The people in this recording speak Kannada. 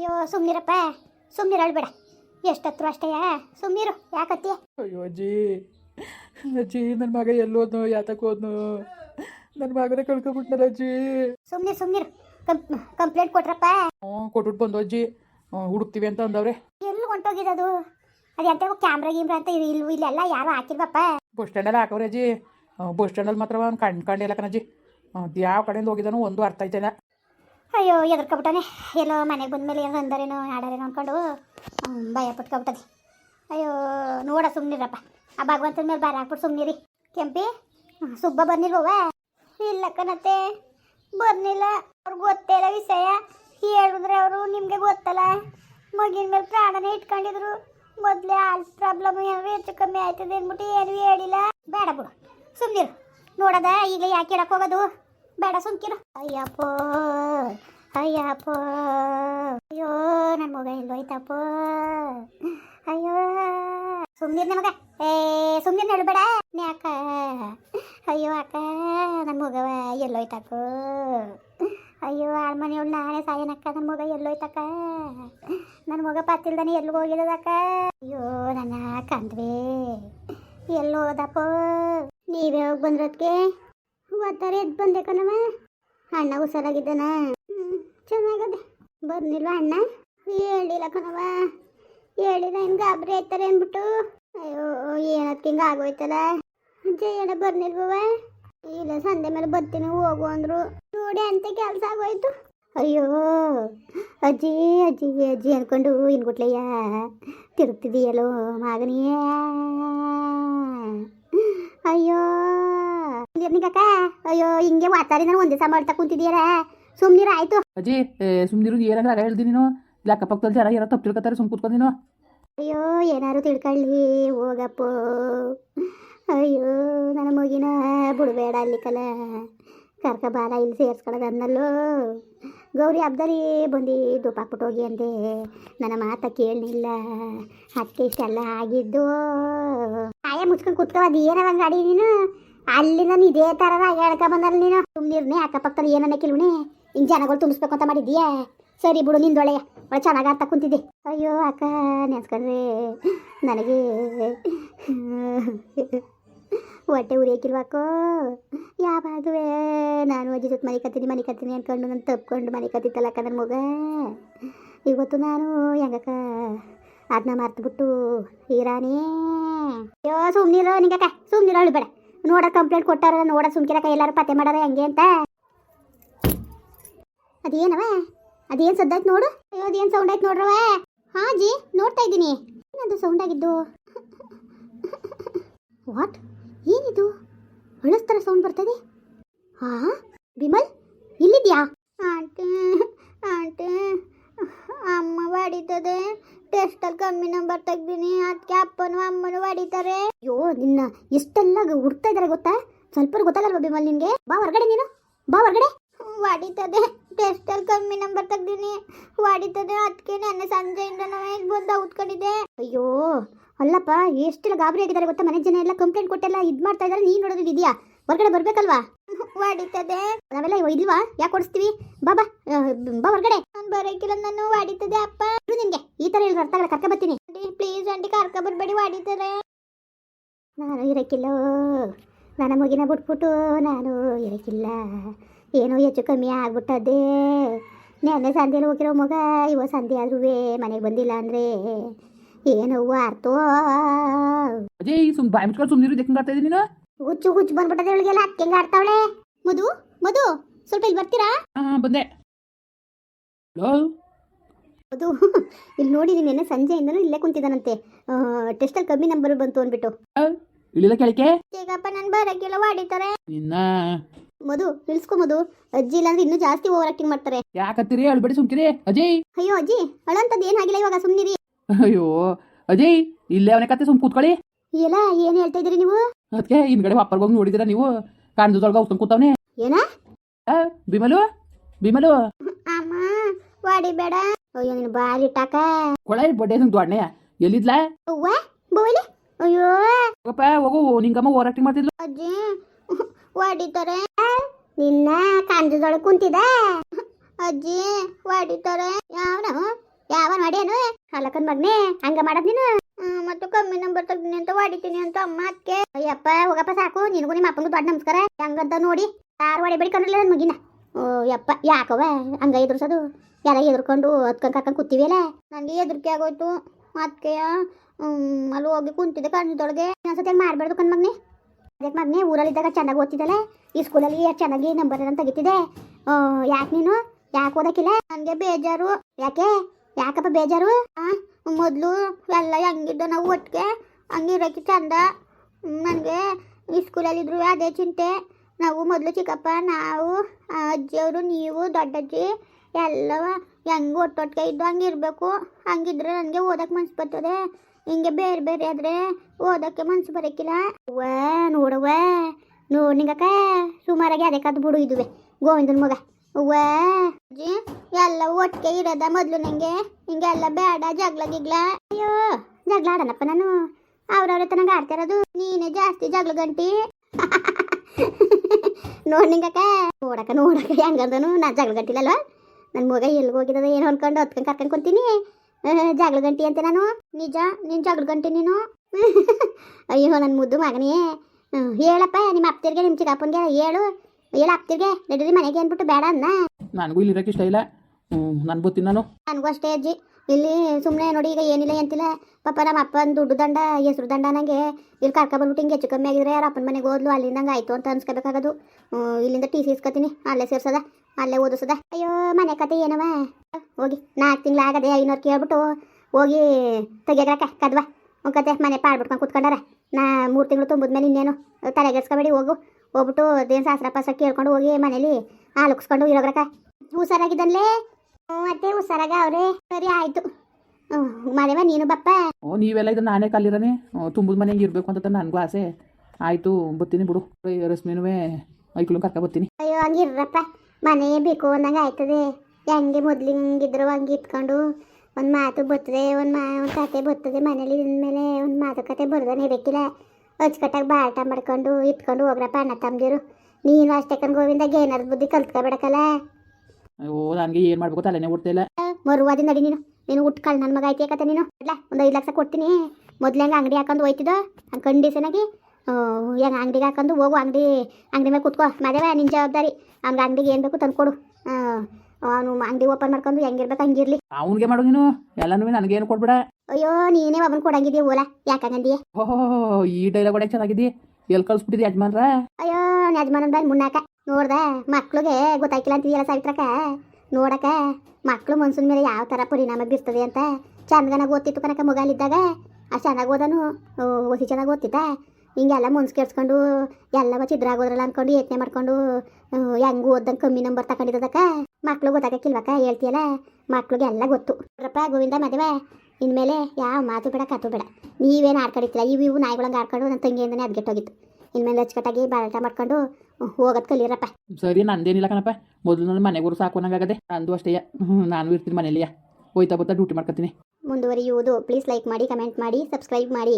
ಅಯ್ಯೋ ಸುಮ್ನಿರಪ್ಪ. ಸುಮ್ನಿರ ಅಳ್ಬೇಡ. ಎಷ್ಟತ್ರ ಅಷ್ಟೇ ಸುಮ್ನಿರು ಯಾಕತ್ತೀಯ ಅಯ್ಯೋ ಅಜ್ಜಿ ಅಜ್ಜಿ ನನ್ನ ಮಗ ಎಲ್ಲೋದ್ನು ಯಾತಕ್ಕೆ ಹೋದ್ನು? ನನ್ನ ಮಗನೇ ಕಳ್ಕೊಬಿಟ್ನಲ್ಲ ಅಜ್ಜಿ. ಸುಮ್ನಿರು ಕಂಪ್ ಕಂಪ್ಲೇಂಟ್ ಕೊಟ್ರಪ್ಪ. ಹ್ಞೂ ಕೊಟ್ಬಿಟ್ಟು ಬಂದು ಅಜ್ಜಿ. ಹ್ಞೂ ಹುಡುಕ್ತೀವಿ ಅಂತ ಅಂದವ್ರೆ. ಎಲ್ಲಿ ಹೊಂಟೋಗಿರೋದು? ಅದು ಎಂತ ಕ್ಯಾಮ್ರಾ ಗೀಮ್ರಾ ಅಂತ ಇಲ್ಲ ಇಲ್ಲೆಲ್ಲ ಯಾರು ಹಾಕಿಲ್ವಪ್ಪ? ಬಸ್ ಸ್ಟ್ಯಾಂಡಲ್ಲಿ ಹಾಕವ್ರೆ ಅಜ್ಜಿ. ಬಸ್ ಸ್ಟ್ಯಾಂಡಲ್ಲಿ ಮಾತ್ರ ಒಂದು ಕಣ್ ಕಂಡಿಲ್ಲ ಕಣಜ್ಜಿ ಯಾವ ಕಡೆಯಿಂದ ಹೋಗಿದ್ದಾನೋ ಒಂದು ಅರ್ಥ ಆಯ್ತಿಲ್ಲ ಅಯ್ಯೋ ಎದ್ರಕೊಬಿಟ್ಟಾನೆ ಎಲ್ಲೋ ಮನೆಗೆ ಬಂದಮೇಲೆ ಏನೋ ಅಂದಾರೇನೋ ಆಡಾರೇನೋ ಅಂದ್ಕೊಂಡು ಭಯ ಪಟ್ಕೊಬಿಟ್ಟದೆ. ಅಯ್ಯೋ, ನೋಡ ಸುಮ್ಮನಿರಪ್ಪ ಆ ಭಗವಂತನ ಮೇಲೆ ಬಾರ ಹಾಕ್ಬಿಟ್ಟು ಸುಮ್ಮನಿರಿ ಕೆಂಪಿ ಸುಬ್ಬ ಬರ್ನಿಲ್ವವ ಇಲ್ಲ ಕಣತ್ತೆ, ಬರ್ನಿಲ್ಲ. ಅವ್ರಿಗೆ ಗೊತ್ತೇ ಇಲ್ಲ ವಿಷಯ. ಹೇಳಿದ್ರೆ ಅವರು ನಿಮಗೆ ಗೊತ್ತಲ್ಲ. ಮಗಿನ ಮೇಲೆ ಪ್ರಾಣನೇ ಇಟ್ಕೊಂಡಿದ್ರು. ಮೊದಲೇ ಆಲ್ಸ್ ಪ್ರಾಬ್ಲಮ್ ಏನಾದ್ರು ಹೆಚ್ಚು ಕಮ್ಮಿ ಆಯ್ತದೆ ಅಂದ್ಬಿಟ್ಟು ಏನು ಹೇಳಿಲ್ಲ. ಬೇಡ ಬಿಡು. ಸುಮ್ಮನಿರು ನೋಡದ ಈಗ ಯಾಕೆ ಹೇಳಕ್ಕೆ ಹೋಗೋದು? ಬೇಡ ಸುಮ್ಕಿರು. ಅಯ್ಯಪ್ಪ ಅಯ್ಯಪ್ಪ, ಅಯ್ಯೋ ನನ್ನ ಮಗ ಎಲ್ಲೋಯ್ತಪ್ಪ. ಅಯ್ಯೋ, ಸುಮ್ನಿರ್ ನಮಗ. ಏ, ಸುಮ್ನಿರ್ ನಡ್ಬೇಡ ಯಾಕ ಅಯ್ಯೋ, ಅಕ್ಕ ನನ್ನ ಮಗವ ಎಲ್ಲೋಯ್ತಕ್ಕ ಅಯ್ಯೋ ಆಳ್ಮನೆಯವಳು ನಾನೇ ಸಾಯನಕ್ಕ. ನನ್ನ ಮಗ ಎಲ್ಲೋಯ್ತಕ್ಕ. ನನ್ನ ಮಗ ಪತ್ತಿಲ್ದಾನೆ ಎಲ್ಲಿಗೆ ಹೋಗಿದ್ದಕ್ಕ ಅಯ್ಯೋ, ನನ್ನ ಕಂದ್ವಿ. ಎಲ್ಲೋದಪ್ಪ. ನೀವೇ ಹೋಗಿ ಒತ್ತಾರೆ ಎದ್ದು ಬಂದೆ ಕಣವ ಅಣ್ಣ ಹುಷಾರಾಗಿದ್ದಾನ? ಹ್ಮ್, ಚೆನ್ನಾಗದೆ. ಬರ್ನಿಲ್ವ ಅಣ್ಣ? ಹೇಳಿಲ್ಲ ಕಣವ ಹೇಳಿಲ್ಲ ಏನು ಗಾಬರಿ ಆಯ್ತಾರೆ ಅಂದ್ಬಿಟ್ಟು. ಅಯ್ಯೋ ಏನಕ್ಕೆ ಹಿಂಗೆ ಆಗೋಯ್ತಲ್ಲ. ಜಯಣ್ಣ ಬರ್ನಿಲ್ವವ ಇಲ್ಲ ಸಂಜೆ ಮೇಲೆ ಬರ್ತೀನಿ ಹೋಗು ಅಂದ್ರು. ನೋಡಿ ಅಂತ ಕೆಲಸ ಆಗೋಯ್ತು. ಅಯ್ಯೋ ಅಜ್ಜಿ ಅಜ್ಜಿ ಅಜ್ಜಿ ಅನ್ಕೊಂಡು ಇನ್ಗುಟ್ಲಯ್ಯ ತಿರುಗ್ತಿದೀಯಲ್ಲೋ ಮಗನಿಯೇ. ಅಯ್ಯೋ. ನಿರ್ನಿಕಕ್ಕ ಅಯ್ಯೋ ಹಿಂಗೆ ವಾತಾರಿಂದ ಒಂದೇ ಸಮ ಮಾಡ್ತಾ ಕುಂತಿದೀಯರ ಸುಮ್ನಿರ ಆಯ್ತು. ಅಜ್ಜಿ ಸುಮ್ಮನಿರು ಏನಾಗ ಹೇಳ್ದಿ ನೀನು? ಇಲ್ಲ ಅಕ್ಕಪಕ್ಕದಲ್ಲಿ ಜನ ಯಾರೋ ತಪ್ಪು ತಿಳ್ಕೊತಾರೆ ಸುಮ್ ಕೂತ್ಕೊಂಡು ನೀನು. ಅಯ್ಯೋ ಏನಾರು ತಿಳ್ಕೊಳ್ಳಿ ಹೋಗಪ್ಪ. ಅಯ್ಯೋ ನನ್ನ ಮಗಿನ ಬಿಡಬೇಡ ಅಲ್ಲಿ ಕಲ. ಕರ್ಕ ಬಾಲ ಇಲ್ಲಿ ಸೇರ್ಸ್ಕೊಳ್ಳೋದು ಅನ್ನಲ್ಲೋ ಗೌರಿ ಹಬ್ಬದಲ್ಲಿ ಬಂದು ಧೂಪ ಹಾಕ್ಬಿಟ್ಟು ಹೋಗಿ ಅಂದೆ. ನನ್ನ ಮಾತ ಕೇಳಲಿಲ್ಲ ಅದಕ್ಕೆ ಇಷ್ಟೆಲ್ಲ ಆಗಿದ್ದು. ಆಯ ಮುಚ್ಕೊಂಡು ಕುತ್ಕೋ ಅದು ಏನವ ಗಾಡಿ ನೀನು? ಅಲ್ಲಿಂದ ನಾನು ಇದೇ ತರ ಹೇಳ್ಕ ಬಂದಲ್ಲ ನೀನು. ಸುಮ್ಮನಿರ್ನೆ ಅಕ್ಕಪಕ್ಕದಲ್ಲಿ ಏನನ್ನ ಕಿಲ್ವಣಿ ಹಿಂಗೆ ಜನಗಳು ತುಂಬಿಸ್ಬೇಕು ಅಂತ ಮಾಡಿದ್ಯಾ ಸರಿ ಬಿಡು ನಿಂದೊಳೆಯ ಒಳ್ಳೆ ಚೆನ್ನಾಗಿ ಆಡ್ತಾ ಕುಂತಿದ್ದೆ. ಅಯ್ಯೋ, ಅಕ್ಕ, ನೆನ್ಸ್ಕೊಂಡ್ರೆ ನನಗೆ ಹೊಟ್ಟೆ ಉರಿಯಕ್ಕಿಲ್ವಾಕೋ? ಯಾವಾಗವೇ ನಾನು ಅಜ್ಜಿ ಜೊತೆ ಮನೆ ಕತ್ತೀನಿ ಮನೆ ಕತ್ತೀನಿ ಅನ್ಕೊಂಡು ನಾನು ತಪ್ಕೊಂಡು ಮನೆ ಕತ್ತಿತ್ತಲ್ಲಕ್ಕ ನನ್ನ ಮಗ. ಇವತ್ತು ನಾನು ಹೆಂಗಕ್ಕ ಅದನ್ನ ಮರ್ತ್ಬಿಟ್ಟು ಇರಾನೇ ಅಯ್ಯೋ, ಸುಮ್ನಿರೋ ನಿಂಗಕ್ಕ, ಸುಮ್ನಿರೋ, ಅಳ್ಬೇಡ. ನೋಡ ಕಂಪ್ಲೇಂಟ್ ಕೊಟ್ಟಾರ ನೋಡ ಸುಮ್ಕಿರಕ ಎಲ್ಲಾರು ಪತ್ತೆ ಮಾಡಾರ ಹೆಂಗೆ ಅಂತ. ಅದೇನವ? ಅದೇನು ಸದ್ದಾಯ್ತು ನೋಡು? ಅಯ್ಯೋ, ಅದೇನು ಸೌಂಡ್ ಆಯ್ತು ನೋಡ್ರವ? ಹಾ ಜಿ ನೋಡ್ತಾ ಇದ್ದೀನಿ. ಏನದು ಸೌಂಡ್ ಆಗಿದ್ದು? ವಾಟ್ ಏನಿದು? ಒಳಸ್ ಥರ ಸೌಂಡ್ ಬರ್ತದೆ ಹಾ ಬಿಮಲ್ ಇಲ್ಲಿದ್ಯಾ? ಆಂಟಿ ಆಂಟಿ, ಅಮ್ಮ ಹೊಡಿತದೆ. ಟೆಸ್ಟಲ್ಲಿ ಕಮ್ಮಿ ನಂಬರ್ ತೆಗ್ದೀನಿ? ಅದಕ್ಕೆ ಅಪ್ಪನು ಅಮ್ಮನು ಹೊಡಿತಾರೆ. ಅಯ್ಯೋ ನಿನ್ನ ಎಷ್ಟೆಲ್ಲ ಹುಡ್ತಾ ಇದಾರೆ ಗೊತ್ತಾ? ಸ್ವಲ್ಪ ಗೊತ್ತಾಗಲ್ವಾ ಬಿಮಲ್ ನಿನ್ಗೆ? ಬಾ ಹೊರಗಡೆ ನೀನು. ಬಾ ಹೊರಗಡೆ. ಹೊಡಿತದೆ. ಟೆಸ್ಟಲ್ ಕಮ್ಮಿ ನಂಬರ್ ತೆಗ್ದೀನಿ? ಹೊಡಿತದೆ. ಅದಕ್ಕೆ ನೆನ್ನೆ ಸಂಜೆಯಿಂದ ನಾವೇ ಬಂದು ಉತ್ಕೊಂಡಿದ್ದೆ ಅಯ್ಯೋ ಅಲ್ಲಪ್ಪ ಎಷ್ಟೆಲ್ಲ ಗಾಬರಿ ಆಗಿದ್ದಾರೆ ಗೊತ್ತಾ? ಮನೆ ಜನ ಎಲ್ಲ ಕಂಪ್ಲೇಂಟ್ ಕೊಟ್ಟೆಲ್ಲ ಇದ್ ಮಾಡ್ತಾ ಇದಾರೆ ನೀನ್ ನೋಡೋದು ಇದೆಯಾ? ಹೊರಗಡೆ ಬರ್ಬೇಕಲ್ವಾ? ಹೊಡಿತದೆ. ನಾವೆಲ್ಲ ಇಲ್ವಾ? ಯಾಕೆ ಕೊಡಿಸ್ತೀವಿ ಬಾ ಬಾ ಬಾ ಹೊರಗಡೆ. ನಾನು ಬರೋಕಿಲ್ಲ ನಾನು ಹೊಡಿತದೆ ಅಪ್ಪ. ಈ ಥರ ಇಲ್ಲಿ ಅರ್ಥ ಆಗಲ್ಲ ಕರ್ಕ ಬರ್ತೀನಿ. ಪ್ಲೀಸ್ ಆಂಟಿ ಕರ್ಕ ಬರ್ಬೇಡಿ ಮಾಡಿದ್ದಾರೆ ನಾನು ಇರಕ್ಕಿಲ್ಲ ನನ್ನ ಮಗಿನ ಬಿಟ್ಬಿಟ್ಟು ನಾನು ಇರಕ್ಕಿಲ್ಲ ಏನೋ ಹೆಚ್ಚು ಕಮ್ಮಿ ಆಗ್ಬಿಟ್ಟದೆ ನೆನ್ನೆ ಸಂಧ್ಯೆಲಿ ಹೋಗಿರೋ ಮಗ ಇವ ಸಂಧೆ ಆದ್ರೂ ಮನೆಗೆ ಬಂದಿಲ್ಲ ಅಂದ್ರೆ ಏನೋ ಅರ್ಥೋ ಈ ಸುಮ್ ಬಾಯ್ ಮುಚ್ಕೊಂಡು ಸುಮ್ಮನಿರು ಆಡ್ತಾ ಇದ್ದೀನಿ ಹುಚ್ಚು ಹುಚ್ಚು ಬಂದ್ಬಿಟ್ಟದೆ ಇವಳಿಗೆಲ್ಲ ಅಕ್ಕೆ ಹೆಂಗೆ ಆಡ್ತಾವಳೆ? ಮಧು ಮಧು ಸ್ವಲ್ಪ ಇಲ್ಲಿ ಬರ್ತೀರಾ? ಹಾಂ ಬಂದೆ. ಹಲೋ? ಅದು ಇಲ್ಲಿ ನೋಡಿದೀನಿ ನೆನ್ನೆ ಸಂಜೆಯಿಂದನೂ ಇಲ್ಲೇ ಕುಂತಿದ್ದಾನಂತೆ. ಟೆಸ್ಟಲ್ಲಿ ಕಮ್ಮಿ ನಂಬರ್ ಬಂತು ಅಂದ್ಬಿಟ್ಟು. ಇಳಿದ ಕೆಳಕ್ಕೆ? ಈಗಪ್ಪ ನಾನು ಬರೋಕ್ಕೆಲ್ಲ ಹೊಡಿತಾರೆ ನಿನ್ನ? ಮಧು ಇಳಿಸ್ಕೊ ಮಧು. ಅಜ್ಜಿ ಇಲ್ಲಾಂದ್ರೆ ಇನ್ನೂ ಜಾಸ್ತಿ ಓವರ್ ಆಕ್ಟಿಂಗ್ ಮಾಡ್ತಾರೆ. ಯಾಕತ್ತೀರಿ? ಅಳ್ಬೇಡಿ ಸುಮ್ಕಿರಿ. ಅಜಯ್! ಅಯ್ಯೋ ಅಜ್ಜಿ ಅಳಂತದ್ದು ಏನಾಗಿಲ್ಲ ಇವಾಗ ಸುಮ್ನಿರಿ. ಅಯ್ಯೋ ಅಜಯ್ ಇಲ್ಲೇ ಅವನ ಕತೆ ಸುಮ್ ಕೂತ್ಕೊಳ್ಳಿ. ಎಲ್ಲ ಏನು ಹೇಳ್ತಾ ಇದ್ದೀರಿ ನೀವು? ಅದಕ್ಕೆ ಹಿಂದ್ಗಡೆ ವಾಪರ್ಗೆ ಹೋಗಿ ನೋಡಿದಿರ ನೀವು? ಕಾಣ್ದೊಳಗೆ ಅವ್ಸ್ಕೊಂಡು ಕೂತವನೆ. ಏನ? ಬಿಮಲು? ಬಿಮಲು? ಅಮ್ಮ ಹೊಡಿಬೇಡ ಅಯ್ಯೋ ನೀನು ಬಾಲಿ ಟಾಕ ಕೊಳ ಬಡ್ಡೆ ದೊಡ್ಡನೆಯ ಎಲ್ಲಿದ್ಲ? ಅವ್ವ ಬೋಯ್ಲಿ ಅಯ್ಯೋ. ಹೋಗಪ್ಪ ಹೋಗು ನಿಂಗಮ್ಮ ಓವರ್ ಆಕ್ಟಿಂಗ್ ಮಾಡ್ತಿದ್ಲು. ಅಜ್ಜಿ ಹೊಡಿತಾರೆ. ನಿನ್ನ ಕಾಂಜದೊಳ ಕುಂತಿದ ಅಜ್ಜಿ ಹೊಡಿತಾರೆ. ಯಾವನ? ಮಾಡ್ಯಾನು ಹಾಲಕನ್ ಮಗ್ನೆ ಹಂಗ ಮಾಡದ್ ನೀನು? ಮತ್ತು ಕಮ್ಮಿ ನಂಬರ್ ತೆಗ್ದಿನಿ ಅಂತ ಹೊಡಿತೀನಿ ಅಂತ ಅಮ್ಮ ಅದಕ್ಕೆ ಅಯ್ಯಪ್ಪ ಹೋಗಪ್ಪ ಸಾಕು. ನಿನಗೂ ನಿಮ್ಮ ಅಪ್ಪಂಗೂ ದೊಡ್ಡ ನಮಸ್ಕಾರ. ಹೆಂಗಂತ ನೋಡಿ. ಯಾರು ಹೊಡಿಬೇಡಿ ನನ್ನ ಮಗಿನ. ಯಪ್ಪ ಯಾಕವ ಹಂಗ ಎದುರ್ಸೋದು? ಎಲ್ಲ ಎದುರ್ಕೊಂಡು ಹತ್ಕೊಂಡ್ ಕರ್ಕೊಂಡು ಕೂತೀವಿಯಲ್ಲ ನನಗೆ ಹೆದರಿಕೆ ಆಗೋಯ್ತು. ಅದಕ್ಕೆ ಅಲ್ಲಿ ಹೋಗಿ ಕುಂತಿದ್ದೆ ಕಣ್ಣದೊಳಗೆ. ಒಂದ್ಸತಿ ಮಾಡಬಾರ್ದು ಕಣ್ ಮಗ್ನೆ. ಅದಕ್ಕೆ ಮಗ್ನಿ, ಊರಲ್ಲಿದ್ದಾಗ ಚೆನ್ನಾಗಿ ಓದ್ತಿದ್ದಲ್ಲ ಈ ಸ್ಕೂಲಲ್ಲಿ ಚೆನ್ನಾಗಿ ನಂಬರ್ ಅಂತ ತೆಗಿತಿದ್ದೆ. ಯಾಕೆ ನೀನು? ಯಾಕೆ ಓದಕ್ಕಿಲ್ಲ? ನನಗೆ ಬೇಜಾರು. ಯಾಕೆ? ಯಾಕಪ್ಪ ಬೇಜಾರು? ಮೊದಲು ಎಲ್ಲ ಹೆಂಗಿದ್ದ ನಾವು ಒಟ್ಟಿಗೆ? ಹಂಗಿರೋಕೆ ಚಂದ. ನನಗೆ ಈ ಸ್ಕೂಲಲ್ಲಿದ್ರು ಅದೇ ಚಿಂತೆ. ನಾವು ಮೊದಲು ಚಿಕ್ಕಪ್ಪ, ನಾವು ಅಜ್ಜಿಯವರು, ನೀವು, ದೊಡ್ಡಜ್ಜಿ ಎಲ್ಲವ ಹೆಂಗೆ ಒಟ್ಟೊಟ್ಟಿಗೆ ಇದ್ದು ಹಂಗೆ ಇರಬೇಕು. ಹಂಗಿದ್ರೆ ನನಗೆ ಓದಕ್ಕೆ ಮನ್ಸು ಬರ್ತದೆ. ಹಿಂಗೆ ಬೇರೆ ಬೇರೆ ಆದರೆ ಓದೋಕ್ಕೆ ಮನ್ಸು ಬರೋಕ್ಕಿಲ್ಲ ವ ನೋಡುವ ನೋಡ್ ನಿಂಗಕ್ಕ ಸುಮಾರಾಗಿ ಅದಕ್ಕಾದ ಬಿಡು ಇದುವೆ, ಗೋವಿಂದನ ಮಗ. ಅವ್ವ ಅಜ್ಜಿ ಎಲ್ಲ ಒಟ್ಟಿಗೆ ಇರೋದ ಮೊದಲು ನನಗೆ ಹಿಂಗೆಲ್ಲ ಬೇಡ, ಜಗಳ ಗಿಗ್ಲ ಅಯ್ಯೋ, ಜಗಳ ಆಡನಪ್ಪ ನಾನು. ಅವ್ರವ್ರ ತನಕ ಆಡ್ತಾ ನೀನೇ ಜಾಸ್ತಿ ಜಗಳ ಗಂಟಿ. ನೋಡ್ ನಿಂಗಕ್ಕ. ನೋಡಕ್ಕ ನೋಡಕ್ಕ ಹೆಂಗದನು ನಾ ಜಗಳ ಗಂಟಿಲಲ್ವ? ನನ್ನ ಮಗ ಎಲ್ಲಿಗೆ ಹೋಗಿದದ ಏನು ಅನ್ಕೊಂಡು ಹೊತ್ಕೊಂಡು ಕರ್ಕೊಂಡು ಕುಂತೀನಿ? ಜಗಳ ಗಂಟಿ ಅಂತ ನಾನು. ನಿಜ ನೀನು ಜಗಳ ಗಂಟಿ ನೀನು? ಅಯ್ಯೋ ನನ್ನ ಮುದ್ದು ಮಗನೇ. ಹೇಳಪ್ಪ ನಿಮ್ಮ ಅಪ್ತಿರ್ಗೆ ನಿಮ್ಮ ಚಿಕ್ಕಪ್ಪನಿಗೆ ಹೇಳು. ಹೇಳು ಅಪ್ತಿರ್ಗೆ ನಡೀರಿ ಮನೆಗೆ ಅಂದ್ಬಿಟ್ಟು ಬೇಡ ಅನ್ನ. ನನಗೂ ಇಲ್ಲಿ ಇರೋಕೆ ಇಷ್ಟ ಇಲ್ಲ. ನಾನು ಗೊತ್ತೀನಿ ನಾನು ನನಗೂ ಅಷ್ಟೇ ಅಜ್ಜಿ. ಇಲ್ಲಿ ಸುಮ್ಮನೆ ನೋಡಿ ಈಗ ಏನಿಲ್ಲ ಎಂತಿಲ್ಲ. ಪಾಪ ನಮ್ಮ ಅಪ್ಪನ ದುಡ್ಡು ದಂಡ, ಹೆಸರು ದಂಡ ನಂಗೆ. ಇಲ್ಲಿ ಕರ್ಕೊಬಂದ್ಬಿಟ್ಟು ಹಿಂಗೆ ಹೆಚ್ಚು ಕಮ್ಮಿ ಆಗಿದ್ರೆ ಯಾರು ಅಪ್ಪನ ಮನೆಗೆ ಓದ್ಲು ಅಲ್ಲಿಂದ ಹಂಗೆ ಆಯಿತು ಅಂತ ಅನ್ಸ್ಕೋಬೇಕಾಗದು. ಇಲ್ಲಿಂದ ಟಿ ಸಿ ಇಸ್ಕೊತೀನಿ. ಅಲ್ಲೇ ಸೇರ್ಸದ, ಅಲ್ಲೇ ಓದಿಸದ. ಅಯ್ಯೋ, ಮನೆ ಕತೆ ಏನವ? ಹೋಗಿ, ನಾಲ್ಕು ತಿಂಗಳು ಆಗದೆ ಐನೂರು ಕೇಳ್ಬಿಟ್ಟು ಹೋಗಿ ತೆಗಿಯಕ ಕದ್ವಾ. ಒಂದು ಕತೆ ಮನೆ ಪಾಡ್ಬಿಟ್ಕೊಂಡು ಕುತ್ಕೊಂಡಾರ. ನಾ ಮೂರು ತಿಂಗಳು ತುಂಬಿದ್ಮೇಲೆ ಇನ್ನೇನು? ತಲೆಗೆಡ್ಸ್ಕೊಬೇಡಿ ಹೋಗು. ಹೋಗ್ಬಿಟ್ಟು ದೇನ್ ಶಾಸ್ತ್ರ ಪಾಸ್ತ್ರ ಕೇಳ್ಕೊಂಡು ಹೋಗಿ ಮನೇಲಿ ಹಾಲು ಉಕ್ಸ್ಕೊಂಡು ಹುಷಾರಾಗಿದ್ದಲ್ಲೇ ಹ್ಞೂ ಅತ್ತೆ ಹುಷಾರಾಗ ಅವ್ರೆ. ಸರಿ ಆಯ್ತು. ಹ್ಞೂ ಮನೆವ ನೀನು ಬಪ್ಪ? ಓ ನೀವೆಲ್ಲ ಇದು ನಾನೇ ಕಾಲಿರನೆ? ತುಂಬದ ಮನೆಗೆ ಇರಬೇಕು ಅಂತ ನನಗೂ ಆಸೆ ಆಯಿತು ಬರ್ತೀನಿ ಬಿಡು. ರಶ್ಮಿನೂ ಐಕ್ಳು ಕರ್ಕ ಬರ್ತೀನಿ. ಅಯ್ಯೋ ಹಂಗಿರ್ರಪ್ಪ. ಮನೆ ಬೇಕು ಅಂದಂಗೆ ಆಯ್ತದೆ. ಹೆಂಗೆ ಮೊದ್ಲು ಹಂಗಿದ್ರು ಹಂಗೆ ಇತ್ಕೊಂಡು. ಒಂದು ಮಾತು ಬರ್ತದೆ ಒಂದು ಮಾ ಒಂದು ಕತೆ ಬರ್ತದೆ ಮನೇಲಿ ಇದ್ಮೇಲೆ ಒಂದು ಮಾತುಕತೆ ಬರ್ದಾನೆ ಇರಕ್ಕಿಲ್ಲ ಅಚ್ಚುಕಟ್ಟಾಗಿ ಬಾಟ ಮಾಡ್ಕೊಂಡು ಇಟ್ಕೊಂಡು ಹೋಗ್ರಪ್ಪ ಅಣ್ಣ ತಮ್ಮದಿರು ನೀನು ಅಷ್ಟೇ ಕಣ್ ಗೋವಿಂದಾಗ ಏನಾದ್ರು ಬುದ್ಧಿ ಕಲ್ತ್ಕೊಬೇಡಕ್ಕಲ್ಲ ಓ ನನಗೆ ಏನ್ ಮಾಡ್ಬೇಕು ತಲೆನೇ ಓಡ್ತಾಯಿಲ್ಲ ಮರುವಾದಿ ನಡಿ ನೀನು. ನೀನು ಉಟ್ಕಳ್ ಕಳ್ ನನ್ನ ಮಗ ಐತಿ ಕತೆ ನೀನು. ಇಲ್ಲ ಒಂದು ಐದು ಲಕ್ಷ ಕೊಡ್ತೀನಿ. ಮೊದ್ಲು ಹೆಂಗ ಅಂಗಡಿ ಹಾಕೊಂಡು ಹೋಯ್ತಿದ್ದೋ ಹಂಗೆ ಕಂಡೀಷನಾಗಿ ಹೆಂಗ ಅಂಗಡಿಗೆ ಹಾಕೊಂಡು ಹೋಗು ಅಂಗಡಿ ಅಂಗಡಿ ಮೇಲೆ ಕುತ್ಕೋ. ಮದುವೆ ನಿನ್ ಜವಾಬ್ದಾರಿ. ಅವ್ನಿಗೆ ಅಂಗಡಿಗೆ ಏನು ಬೇಕು ತಂದ್ಕೊಡು ಅವನು ಅಂಗಡಿ ಓಪನ್ ಮಾಡ್ಕೊಂಡು ಹೆಂಗಿರ್ಬೇಕು ಹಂಗಿರ್ಲಿ ಅವನಿಗೆ ಮಾಡು ನೀನು. ಎಲ್ಲನೂ ನನಗೇನು ಕೊಡ್ಬೇಡ. ಅಯ್ಯೋ ನೀನೇ ಒಬ್ಬನ ಓಲಾ? ಓಲ ಯಾಕಂಗಂದಿಯ ಓಹೋ ಈ ಡೈಲಾಗ್ ಹೊಡೆಯಕ್ಕೆ ಚೆನ್ನಾಗಿದ್ದಿ. ಎಲ್ಲಿ ಕಳ್ಸ್ಬಿಟ್ಟಿದ್ದಿ ಯಜಮಾನ್ರ? ಅಯ್ಯೋ ಯಜಮಾನ್ ಬಾರಿ ಮುನ್ನಾಕ. ನೋಡ್ದ, ಮಕ್ಳಿಗೆ ಗೊತ್ತಾಯ್ಕಿಲ್ಲ ಅಂತಿದೆಯಲ್ಲ ಸಾವಿತ್ರಕ್ಕ? ನೋಡಕ ಮಕ್ಳು ಮನ್ಸಿನ ಮೇಲೆ ಯಾವ ಥರ ಪರಿಣಾಮ ಬೀರ್ತದೆ ಅಂತ ಚಂದಗನಾಗ ಓದ್ತಿತ್ತು ಕನಕ ಮೊಗಾಲಿದ್ದಾಗ ಆ ಚೆನ್ನಾಗಿ ಓದನು ಹೊಸಿ ಚೆನ್ನಾಗಿ ಓದ್ತಿದ್ದ. ಹಿಂಗೆಲ್ಲ ಮುನ್ಸ್ ಕೇಳಿಸ್ಕೊಂಡು ಎಲ್ಲವ ಚಿದ್ರಾಗೋದ್ರಲ್ಲ ಅನ್ಕೊಂಡು ಯತ್ನೆ ಮಾಡ್ಕೊಂಡು ಹೆಂಗೆ ಓದ್ದಂಗೆ ಕಮ್ಮಿ ನಂಬರ್ ತಗೊಂಡಿದ್ದಕ್ಕ ಮಕ್ಳು ಗೊತ್ತಾಗಕ್ಕಿಲ್ವಕ್ಕ ಹೇಳ್ತೀಯಲ್ಲ? ಮಕ್ಳಿಗೆ ಎಲ್ಲ ಗೊತ್ತು. ರಪ್ಪ ಗೋವಿಂದ, ಮದುವೆ, ಇನ್ಮೇಲೆ ಯಾವ ಮಾತು ಬೇಡ ಕತ್ತು ಬೇಡ. ನೀವೇನು ಆಡ್ಕೊಂಡಿರ್ತೀರ? ಇವು ಇವು ನಾಯಿಗಳಂಗೆ ಆಡ್ಕೊಂಡು ನನ್ನ ತಂಗಿಯಿಂದನೇ ಅದ್ಗೆಟ್ಟೋಗಿತ್ತು. ಇನ್ಮೇಲೆ ಅಚ್ಚುಕಟ್ಟಾಗಿ ಬಾಳಾಟ ಮಾಡ್ಕೊಂಡು ಹೋಗೋದು ಕಲಿಯರಪ್ಪ ಸರಿ ನಂದೇನಿಲ್ಲ ಕಣಪ್ಪ. ಮೊದಲು ನನ್ನ ಮನೆಗೂ ಸಾಕು ನಂಗಾಗದೆ. ನಂದು ಅಷ್ಟೇ. ಹ್ಞೂ ನಾನು ಇರ್ತೀನಿ ಮನೇಲಿಯ ಹೋಯ್ತಾ ಬರ್ತಾ ಡ್ಯೂಟಿ ಮಾಡ್ಕೊತೀನಿ ಮುಂದುವರಿಯುವುದು. ಪ್ಲೀಸ್ ಲೈಕ್ ಮಾಡಿ ಕಮೆಂಟ್ ಮಾಡಿ ಸಬ್ಸ್ಕ್ರೈಬ್ ಮಾಡಿ.